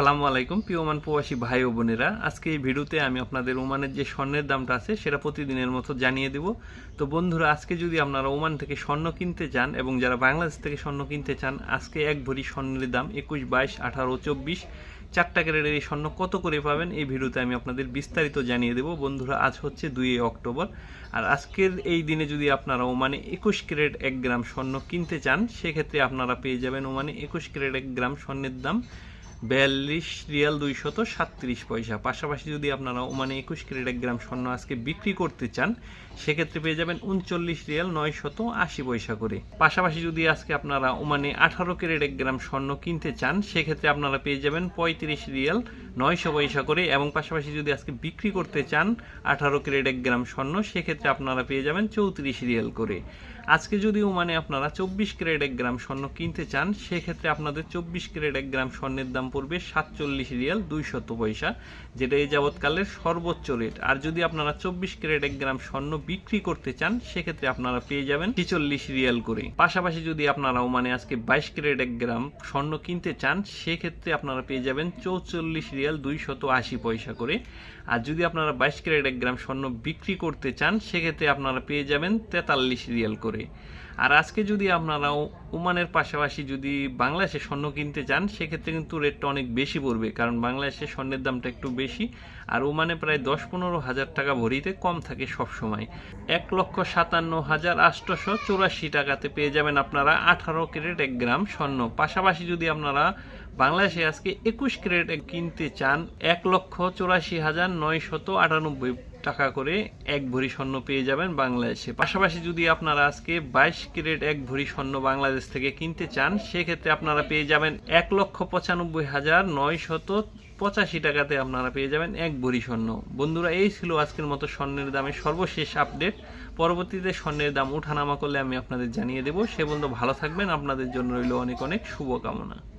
আসসালামু আলাইকুম প্রিয় ওমান প্রবাসী ভাই ও বোনেরা। আজকে এই ভিডিওতে আমি আপনাদের ওমানের যে স্বর্ণের দামটা আছে, সেটা প্রতিদিনের মতো জানিয়ে দেব। তো বন্ধুরা, আজকে যদি আপনারা ওমান থেকে স্বর্ণ কিনতে চান এবং যারা বাংলাদেশ থেকে স্বর্ণ কিনতে চান, আজকে এক ভরি স্বর্ণের দাম একুশ, বাইশ, আঠারো, চব্বিশ, চারটা ক্যারেটের এই স্বর্ণ কত করে পাবেন, এই ভিডিওতে আমি আপনাদের বিস্তারিত জানিয়ে দেব। বন্ধুরা, আজ হচ্ছে দুই অক্টোবর। আর আজকের এই দিনে যদি আপনারা ওমানে একুশ ক্যারেট এক গ্রাম স্বর্ণ কিনতে চান, সেক্ষেত্রে আপনারা পেয়ে যাবেন ওমানে একুশ ক্যারেট এক গ্রাম স্বর্ণের দাম। বিয়াল্লিশ রিয়াল দুইশত সাতত্রিশ পয়সা। পাশাপাশি যদি আপনারা ওমানে একুশ ক্যারেট এক গ্রাম স্বর্ণ আজকে বিক্রি করতে চান, সেক্ষেত্রে পেয়ে যাবেন উনচল্লিশ রিয়াল নয়শত আশি পয়সা করে। পাশাপাশি যদি আজকে আপনারা ওমানে আঠারো ক্যারেট এক গ্রাম স্বর্ণ কিনতে চান, সেক্ষেত্রে আপনারা পেয়ে যাবেন পঁয়ত্রিশ রিয়াল নয়শো পয়সা করে এবং পাশাপাশি যদি আজকে বিক্রি করতে চান আঠারো ক্যারেট এক গ্রাম স্বর্ণ, সেক্ষেত্রে আপনারা পেয়ে যাবেন চৌত্রিশ রিয়াল করে। আজকে যদি ওমানে আপনারা চব্বিশ ক্যারেট এক গ্রাম স্বর্ণ কিনতে চান, সেক্ষেত্রে আপনাদের চব্বিশ ক্যারেট এক গ্রাম স্বর্ণের দাম পড়বে সাতচল্লিশ রিয়াল দুইশত পয়সা, যেটা এই যাবৎকালের সর্বোচ্চ রেট। আর যদি আপনারা চব্বিশ ক্যারেট এক গ্রাম স্বর্ণ বিক্রি করতে চান, সেক্ষেত্রে আপনারা পেয়ে যাবেন ছিচল্লিশ রিয়াল করে। পাশাপাশি যদি আপনারা ওমানে আজকে বাইশ ক্যারেট এক গ্রাম স্বর্ণ কিনতে চান, সেক্ষেত্রে আপনারা পেয়ে যাবেন চৌচল্লিশ রিয়াল দুইশত আশি পয়সা করে। আর যদি আপনারা বাইশ ক্যারেট এক গ্রাম স্বর্ণ বিক্রি করতে চান, সেক্ষেত্রে আপনারা পেয়ে যাবেন তেতাল্লিশ রিয়াল করে। আর আজকে যদি আপনারা ওমানের পাশাপাশি যদি বাংলাদেশে স্বর্ণ কিনতে চান, সেক্ষেত্রে কিন্তু রেটটা অনেক বেশি পড়বে, কারণ বাংলাদেশে স্বর্ণের দামটা একটু বেশি। আর ওমানে প্রায় দশ পনেরো হাজার টাকা ভরিতে কম থাকে সব সময় এক লক্ষ সাতান্ন হাজার আটশোশো চৌরাশি টাকাতে পেয়ে যাবেন আপনারা আঠারো ক্যারেট এক গ্রাম স্বর্ণ। পাশাপাশি যদি আপনারা বাংলাদেশে আজকে একুশ ক্যারেট কিনতে চান এক লক্ষ চৌরাশি হাজার নয়শত আটানব্বই টাকা করে এক ভরি স্বর্ণ পেয়ে যাবেন বাংলাদেশে। পাশাপাশি যদি আপনারা আজকে বাইশ ক্যারেট এক ভরি স্বর্ণ বাংলাদেশ থেকে কিনতে চান, সেক্ষেত্রে আপনারা পেয়ে যাবেন এক লক্ষ পঁচানব্বই হাজার নয়শত পঁচাশি টাকাতে আপনারা পেয়ে যাবেন এক ভরি স্বর্ণ। বন্ধুরা, এই ছিল আজকের মতো স্বর্ণের দামের সর্বশেষ আপডেট। পরবর্তীতে স্বর্ণের দাম ওঠানামা করলে আমি আপনাদের জানিয়ে দেবো। সে বন্ধু ভালো থাকবেন। আপনাদের জন্য রইল অনেক অনেক শুভকামনা।